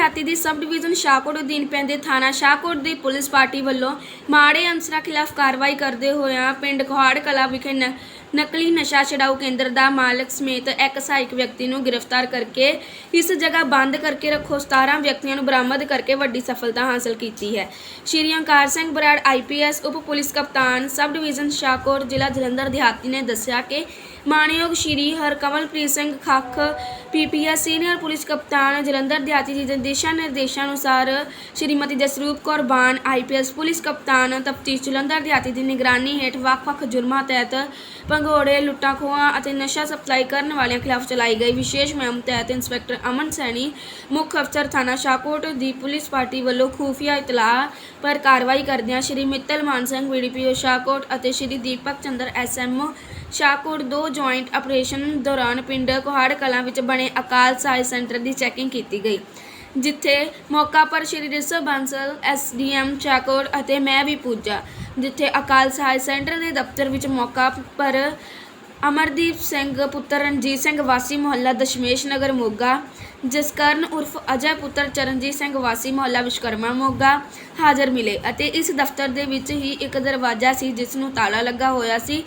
ਦਿਹਾਤੀ ਦੀ sub division Shahkot ਅਧੀਨ ਪੈਂਦੇ ਥਾਣਾ ਸ਼ਾਹਕੋਟ ਦੀ ਪੁਲਿਸ ਪਾਰਟੀ ਵੱਲੋਂ ਮਾੜੇ ਅਨਸਰਾਂ ਖਿਲਾਫ ਕਾਰਵਾਈ ਕਰਦੇ ਹੋਇਆਂ ਪਿੰਡ ਕੋਹਾੜ ਕਲਾ ਵਿਖੇ ਨਕਲੀ ਨਸ਼ਾ ਛਡਾਊ ਕੇਂਦਰ ਦਾ ਮਾਲਕ ਸਮੇਤ ਇੱਕ ਸਹਾਇਕ ਵਿਅਕਤੀ ਨੂੰ ਗ੍ਰਿਫਤਾਰ ਕਰਕੇ ਇਸ ਜਗ੍ਹਾ ਬੰਦ ਕਰਕੇ ਰੱਖੋ। 17 ਵਿਅਕਤੀਆਂ ਨੂੰ ਬਰਾਮਦ ਕਰਕੇ ਵੱਡੀ ਸਫਲਤਾ ਹਾਸਲ ਕੀਤੀ ਹੈ। ਸ਼੍ਰੀ ਅੰਕਾਰ ਸਿੰਘ ਬਰਾੜ ਆਈਪੀਐਸ ਉਪ ਪੁਲਿਸ ਕਪਤਾਨ, ਸਬ ਡਿਵੀਜ਼ਨ ਸ਼ਾਹਕੋਟ, ਜ਼ਿਲ੍ਹਾ ਜਲੰਧਰ ਦਿਹਾਤੀ ਨੇ ਦੱਸਿਆ ਕਿ ਮਾਣਯੋਗ Shri Harkamalpreet Singh Khakh PPS senior police ਕਪਤਾਨ, ਜਲੰਧਰ ਦਿਹਾਤੀ ਜੀ ਦੇ ਦਿਸ਼ਾ ਨਿਰਦੇਸ਼ਾਂ ਅਨੁਸਾਰ ਸ਼੍ਰੀਮਤੀ ਜਸਰੂਪ ਕੌਰ ਬਾਣ ਆਈਪੀਐਸ ਪੁਲਿਸ ਕਪਤਾਨ, ਤਫਤੀਸ਼ ਜਲੰਧਰ ਦਿਹਾਤੀ ਦੀ ਨਿਗਰਾਨੀ ਹੇਠ ਵੱਖ-ਵੱਖ ਜੁਰਮਾਂ ਤਹਿਤ ਭੰਗੋੜੇ ਲੁੱਟਾਂ ਖੋਹਾਂ ਅਤੇ ਨਸ਼ਾ ਸਪਲਾਈ ਕਰਨ ਵਾਲਿਆਂ ਖਿਲਾਫ ਚਲਾਈ ਗਈ ਵਿਸ਼ੇਸ਼ ਮੁਹਿੰਮ ਤਹਿਤ ਇੰਸਪੈਕਟਰ ਅਮਨ ਸੈਣੀ, ਮੁੱਖ ਅਫਸਰ ਥਾਣਾ ਸ਼ਾਹਕੋਟ ਦੀ ਪੁਲਿਸ ਪਾਰਟੀ ਵੱਲੋਂ ਖੂਫੀਆ ਇਤਲਾਹ ਪਰ ਕਾਰਵਾਈ ਕਰਦਿਆਂ ਸ਼੍ਰੀ ਮਿੱਤਲ ਮਾਨ ਸਿੰਘ ਵੀਡੀਪੀਓ ਸ਼ਾਹਕੋਟ ਅਤੇ ਸ਼੍ਰੀ ਦੀਪਕ ਚੰਦਰ ਐਸਐਮਓ ਸ਼ਾਹਕੋਟ ਦੋ ਜੁਆਇੰਟ ਆਪਰੇਸ਼ਨ ਦੌਰਾਨ ਪਿੰਡ ਕੋਹਾੜ ਕਲਾਂ ਵਿੱਚ ਬਣੇ ਅਕਾਲ ਸਹਾਇ ਸੈਂਟਰ ਦੀ ਚੈਕਿੰਗ ਕੀਤੀ ਗਈ। ਜਿੱਥੇ ਮੌਕਾ ਪਰ ਸ਼੍ਰੀ ਰਿਸ਼ਵ ਬਾਂਸਲ ਐਸਡੀਐਮ ਚਾਕੋੜ ਅਤੇ ਮੈਂ ਵੀ ਪੁੱਜਾ, ਜਿੱਥੇ ਅਕਾਲ ਸਹਾਇ ਸੈਂਟਰ ਦੇ ਦਫ਼ਤਰ ਵਿੱਚ ਮੌਕਾ ਪਰ ਅਮਰਦੀਪ ਸਿੰਘ, ਪੁੱਤਰ ਰਣਜੀਤ ਸਿੰਘ, ਵਾਸੀ ਮੁਹੱਲਾ ਦਸ਼ਮੇਸ਼ ਨਗਰ ਮੋਗਾ ਜਸਕਰਨ ਉਰਫ ਅਜੈ, ਪੁੱਤਰ ਚਰਨਜੀਤ ਸਿੰਘ, ਵਾਸੀ ਮੁਹੱਲਾ ਵਿਸ਼ਕਰਮਾ ਮੋਗਾ ਹਾਜ਼ਰ ਮਿਲੇ ਅਤੇ ਇਸ ਦਫ਼ਤਰ ਦੇ ਵਿੱਚ ਹੀ ਇੱਕ ਦਰਵਾਜ਼ਾ ਸੀ ਜਿਸ ਨੂੰ ਤਾਲਾ ਲੱਗਾ ਹੋਇਆ ਸੀ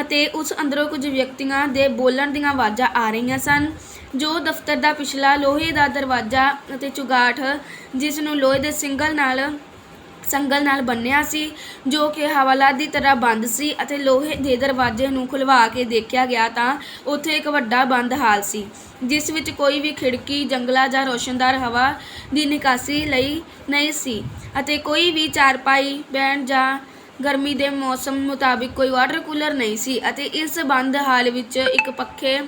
ਅਤੇ ਉਸ ਅੰਦਰੋਂ ਕੁਝ ਵਿਅਕਤੀਆਂ ਦੇ ਬੋਲਣ ਦੀਆਂ ਆਵਾਜ਼ਾਂ ਆ ਰਹੀਆਂ ਸਨ। ਜੋ ਦਫ਼ਤਰ ਦਾ ਪਿਛਲਾ ਲੋਹੇ ਦਾ ਦਰਵਾਜ਼ਾ ਅਤੇ ਚੁਗਾਠ, ਜਿਸ ਨੂੰ ਲੋਹੇ ਦੇ ਸਿੰਗਲ ਨਾਲ, ਸੰਗਲ ਨਾਲ ਬੰਨਿਆ ਸੀ, ਜੋ ਕਿ ਹਵਾਲਾ ਦੀ ਤਰ੍ਹਾਂ ਬੰਦ ਸੀ ਅਤੇ ਲੋਹੇ ਦੇ ਦਰਵਾਜ਼ੇ ਨੂੰ ਖੁਲਵਾ ਕੇ ਦੇਖਿਆ ਗਿਆ ਤਾਂ ਉੱਥੇ ਇੱਕ ਵੱਡਾ ਬੰਦ ਹਾਲ ਸੀ, ਜਿਸ ਵਿੱਚ ਕੋਈ ਵੀ ਖਿੜਕੀ, ਜੰਗਲਾ ਜਾਂ ਰੋਸ਼ਨਦਾਰ ਹਵਾ ਦੀ ਨਿਕਾਸੀ ਲਈ ਨਹੀਂ ਸੀ ਅਤੇ ਕੋਈ ਵੀ ਚਾਰਪਾਈ, ਬੈਂਡ ਜਾਂ ਗਰਮੀ ਦੇ ਮੌਸਮ ਮੁਤਾਬਿਕ ਕੋਈ ਵਾਟਰ ਕੂਲਰ ਨਹੀਂ ਸੀ ਅਤੇ ਇਸ ਬੰਦ ਹਾਲ ਵਿੱਚ ਇੱਕ ਪੱਖੇ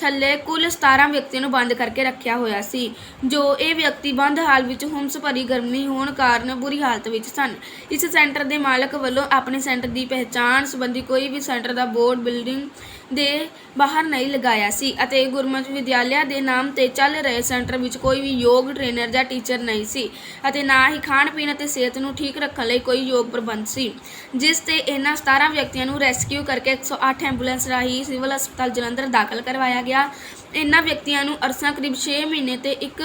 ਥੱਲੇ ਕੁੱਲ 17 ਵਿਅਕਤੀਆਂ ਨੂੰ ਬੰਦ ਕਰਕੇ ਰੱਖਿਆ ਹੋਇਆ ਸੀ, ਜੋ ਇਹ ਵਿਅਕਤੀ ਬੰਦ ਹਾਲ ਵਿੱਚ ਹੁੰਸ ਭਰੀ ਗਰਮੀ ਹੋਣ ਕਾਰਨ ਬੁਰੀ ਹਾਲਤ ਵਿੱਚ ਸਨ। ਇਸ ਸੈਂਟਰ ਦੇ ਮਾਲਕ ਵੱਲੋਂ ਆਪਣੇ ਸੈਂਟਰ ਦੀ ਪਹਿਚਾਣ ਸੰਬੰਧੀ ਕੋਈ ਵੀ ਸੈਂਟਰ ਦਾ ਬੋਰਡ ਬਿਲਡਿੰਗ ਦੇ ਬਾਹਰ ਨਹੀਂ ਲਗਾਇਆ ਸੀ ਅਤੇ ਗੁਰਮਤਿ ਵਿਦਿਆਲਿਆ ਦੇ ਨਾਮ ਤੇ ਚੱਲ ਰਹੇ ਸੈਂਟਰ ਵਿੱਚ ਕੋਈ ਵੀ ਯੋਗ ਟ੍ਰੇਨਰ ਜਾਂ ਟੀਚਰ ਨਹੀਂ ਸੀ ਅਤੇ ਨਾ ਹੀ ਖਾਣ ਪੀਣ ਅਤੇ ਸਿਹਤ ਨੂੰ ਠੀਕ ਰੱਖਣ ਲਈ ਕੋਈ ਯੋਗ ਪ੍ਰਬੰਧ ਸੀ। ਜਿਸ ਤੇ ਇਹਨਾਂ 17 ਵਿਅਕਤੀਆਂ ਨੂੰ ਰੈਸਕਿਊ ਕਰਕੇ 108 ਐਂਬੂਲੈਂਸ ਰਾਹੀਂ ਸਿਵਲ ਹਸਪਤਾਲ ਜਲੰਧਰ ਦਾਖਲ ਕਰਵਾਇਆ ਗਿਆ। ਇਹਨਾਂ ਵਿਅਕਤੀਆਂ ਨੂੰ ਅਰਸਾ ਕਰੀਬ 6 ਮਹੀਨੇ ਤੇ ਇੱਕ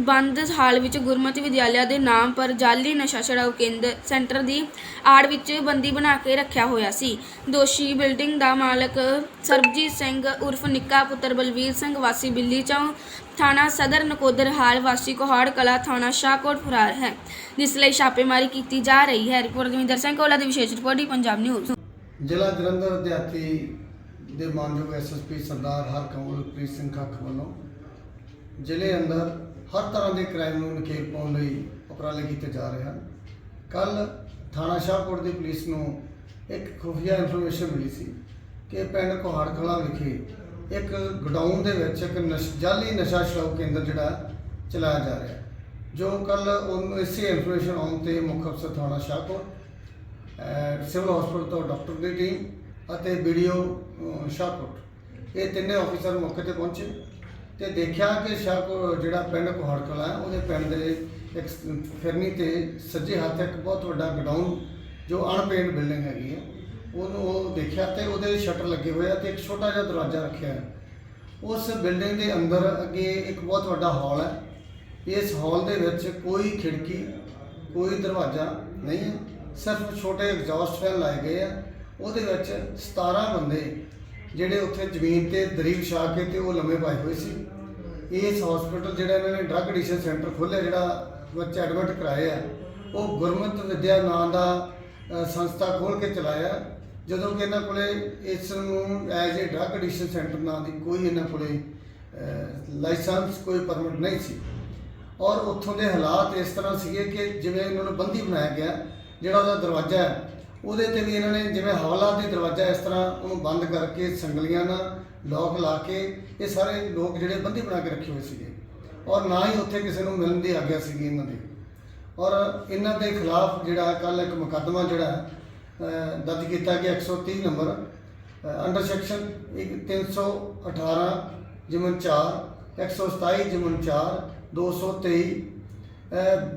ਬੰਦ ਹਾਲ ਵਿੱਚ ਗੁਰਮਤਿ ਵਿਦਿਆਲਿਆ ਦੇ ਨਾਮ ਪਰ ਜਾਲੀ ਨਸ਼ਾ ਛਡਾਊ ਕੇਂਦਰ ਸੈਂਟਰ ਦੀ ਆੜ ਵਿੱਚ ਬੰਦੀ ਬਣਾ ਕੇ ਰੱਖਿਆ ਹੋਇਆ ਸੀ। ਦੋਸ਼ੀ ਬਿਲਡਿੰਗ ਦਾ ਮਾਲਕ ਸਰਬਜੀਤ ਸਿੰਘ ਉਰਫ ਨਿੱਕਾ ਪੁੱਤਰ ਬਲਵੀਰ ਸਿੰਘ ਵਾਸੀ ਬਿੱਲੀ ਚੌਂ ਥਾਣਾ ਸਦਰ ਨਕੋਦਰ ਹਾਲ ਵਾਸੀ ਕੋਹਾੜ ਕਲਾ ਥਾਣਾ ਸ਼ਾਹਕੋਟ ਫਰਾਰ ਹੈ ਜਿਸ ਲਈ ਛਾਪੇਮਾਰੀ ਕੀਤੀ ਜਾ ਰਹੀ ਹੈ ਰਿਪੋਰਟ ਦਵਿੰਦਰ ਸਿੰਘ ਕੋਲਾ ਦੀ ਵਿਸ਼ੇਸ਼ ਰਿਪੋਰਟ ਦੀ ਪੰਜਾਬ ਨਿਊਜ਼ ਜ਼ਿਲ੍ਹਾ ਜਲੰਧਰ ਦਿਹਾਤੀ ਦੇ ਮਾਨਯੋਗ ਐਸਐਸਪੀ ਸਰਦਾਰ ਹਰਕਮਲਪ੍ਰੀਤ ਸਿੰਘ ਖੱਖ ਵੱਲੋਂ ਜ਼ਿਲ੍ਹੇ ਅੰਦਰ ਹਰ ਤਰ੍ਹਾਂ ਦੇ ਕ੍ਰਾਈਮ ਨੂੰ ਨਕੇਲ ਪਾਉਣ ਲਈ ਉਪਰਾਲੇ ਕੀਤੇ ਜਾ ਰਹੇ ਹਨ ਕੱਲ ਥਾਣਾ ਸ਼ਾਹਕੋਟ ਦੀ ਪੁਲਿਸ ਨੂੰ ਇੱਕ ਖੁਫੀਆ ਇਨਫੋਰਮੇਸ਼ਨ ਮਿਲੀ ਸੀ ਕਿ ਪਿੰਡ ਕੋਹੜ ਕਲਾਂ ਵਿਖੇ ਇੱਕ ਗਡਾਊਨ ਦੇ ਵਿੱਚ ਇੱਕ ਨਸ਼ ਜਾਲੀ ਨਸ਼ਾ ਛਡਾਊ ਕੇਂਦਰ ਜਿਹੜਾ ਚਲਾਇਆ ਜਾ ਰਿਹਾ ਹੈ। ਜੋ ਕੱਲ ਉਹਨੂੰ ਇਸੇ ਇਨਫੋਰਮੇਸ਼ਨ ਆਉਣ ਤੇ ਮੁੱਖ ਅਫਸਰ ਥਾਣਾ ਸ਼ਾਹਕੋਟ, ਅਹ, ਸਿਵਲ ਹਸਪਤਾਲ ਤੋਂ ਡਾਕਟਰ ਦੀ ਟੀਮ ਅਤੇ ਵੀਡੀਓ ਸ਼ਾਹਕੋਟ ਇਹ ਤਿੰਨੇ ਆਫੀਸਰ ਮੌਕੇ ਤੇ ਪਹੁੰਚੇ ਤੇ ਦੇਖਿਆ ਕਿ ਸ਼ਾਹਕੋਟ ਜਿਹੜਾ ਪਿੰਡ ਕੋਹੜ ਕਲਾਂ ਹੈ, ਉਹਦੇ ਪਿੰਡ ਦੇ ਇੱਕ ਸ- ਫਿਰਨੀ ਤੇ ਸੱਜੇ ਹੱਥ ਇੱਕ ਬਹੁਤ ਵੱਡਾ ਗਡਾਊਨ, ਜੋ ਅਣਪੇਂਟ ਬਿਲਡਿੰਗ ਹੈਗੀ ਹੈ ਉਹਨੂੰ ਉਹ ਦੇਖਿਆ ਤੇ ਉਹਦੇ ਸ਼ਟਰ ਲੱਗੇ ਹੋਏ ਆ ਤੇ ਇੱਕ ਛੋਟਾ ਜਿਹਾ ਦਰਵਾਜ਼ਾ ਰੱਖਿਆ ਹੈ। ਉਸ ਬਿਲਡਿੰਗ ਦੇ ਅੰਦਰ ਅੱਗੇ ਇੱਕ ਬਹੁਤ ਵੱਡਾ ਹਾਲ ਹੈ। ਇਸ ਹਾਲ ਦੇ ਵਿੱਚ ਕੋਈ ਖਿੜਕੀ, ਕੋਈ ਦਰਵਾਜ਼ਾ ਨਹੀਂ ਹੈ। ਸਿਰਫ ਛੋਟੇ ਐਗਜ਼ੌਸਟ ਫੈਨ ਲਾਏ ਗਏ ਆ। ਉਹਦੇ ਵਿੱਚ 17 ਬੰਦੇ ਜਿਹੜੇ ਉੱਥੇ ਜ਼ਮੀਨ ਤੇ ਦਰੀ ਛਾ ਕੇ ਤੇ ਉਹ ਲੰਮੇ ਪਾਏ ਹੋਏ ਸੀ। ਇਸ ਹਸਪੀਟਲ ਜਿਹੜਾ ਇਹਨਾਂ ਨੇ ਡਰੱਗ ਐਡਿਕਸ਼ਨ ਸੈਂਟਰ ਖੋਲ੍ਹਿਆ, ਜਿਹੜਾ ਬੱਚੇ ਐਡਮਿਟ ਕਰਾਏ ਆ ਉਹ ਗੁਰਮਤ ਵਿਦਿਆ ਨਾਂ ਦਾ ਸੰਸਥਾ ਖੋਲ੍ਹ ਕੇ ਚਲਾਇਆ। ਜਦੋਂ ਕਿ ਇਹਨਾਂ ਕੋਲੇ ਇਸ ਨੂੰ as a drug addiction centre ਨਾਂ ਦੀ ਕੋਈ ਇਹਨਾਂ ਕੋਲੇ ਲਾਇਸੈਂਸ ਕੋਈ ਪਰਮਿਟ ਨਹੀਂ ਸੀ। ਔਰ ਉੱਥੋਂ ਦੇ ਹਾਲਾਤ ਇਸ ਤਰ੍ਹਾਂ ਸੀਗੇ ਕਿ ਜਿਵੇਂ ਇਹਨਾਂ ਨੂੰ ਬੰਦੀ ਬਣਾਇਆ ਗਿਆ, ਜਿਹੜਾ ਉਹਦਾ ਦਰਵਾਜ਼ਾ ਹੈ, ਉਹਦੇ ਤੇ ਵੀ ਇਹਨਾਂ ਨੇ ਜਿਵੇਂ ਹਵਾਲਾ ਦੇ ਦਰਵਾਜ਼ਾ ਇਸ ਤਰ੍ਹਾਂ ਉਹਨੂੰ ਬੰਦ ਕਰਕੇ ਸੰਗਲੀਆਂ ਨਾਲ ਲੋਕ ਲਾ ਕੇ ਇਹ ਸਾਰੇ ਲੋਕ ਜਿਹੜੇ ਬੰਦੀ ਬਣਾ ਕੇ ਰੱਖੇ ਹੋਏ ਸੀਗੇ। ਔਰ ਨਾ ਹੀ ਉੱਥੇ ਕਿਸੇ ਨੂੰ ਮਿਲਣ ਦੀ ਆਗਿਆ ਸੀਗੀ ਇਹਨਾਂ ਦੀ। ਔਰ ਇਹਨਾਂ ਦੇ ਖਿਲਾਫ ਜਿਹੜਾ ਕੱਲ ਇੱਕ ਮੁਕੱਦਮਾ ਜਿਹੜਾ ਦਰਜ ਕੀਤਾ ਗਿਆ 130 ਨੰਬਰ ਅੰਡਰ ਸੈਕਸ਼ਨ 318 ਜਿਮਨ 4 127 ਜਿਮਨ 4 223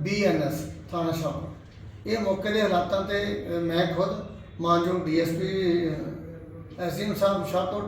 ਬੀਐਨਐਸ ਥਾਣਾ ਸ਼ਾਹ ਇਹ ਮੌਕੇ ਦੇ ਹਾਲਾਤਾਂ ਤੇ ਮੈਂ ਖੁਦ ਮਾਨਯੋਗ ਡੀਐਸਪੀ ਐਸਐਮ ਸਾਹਿਬ ਤੋਂ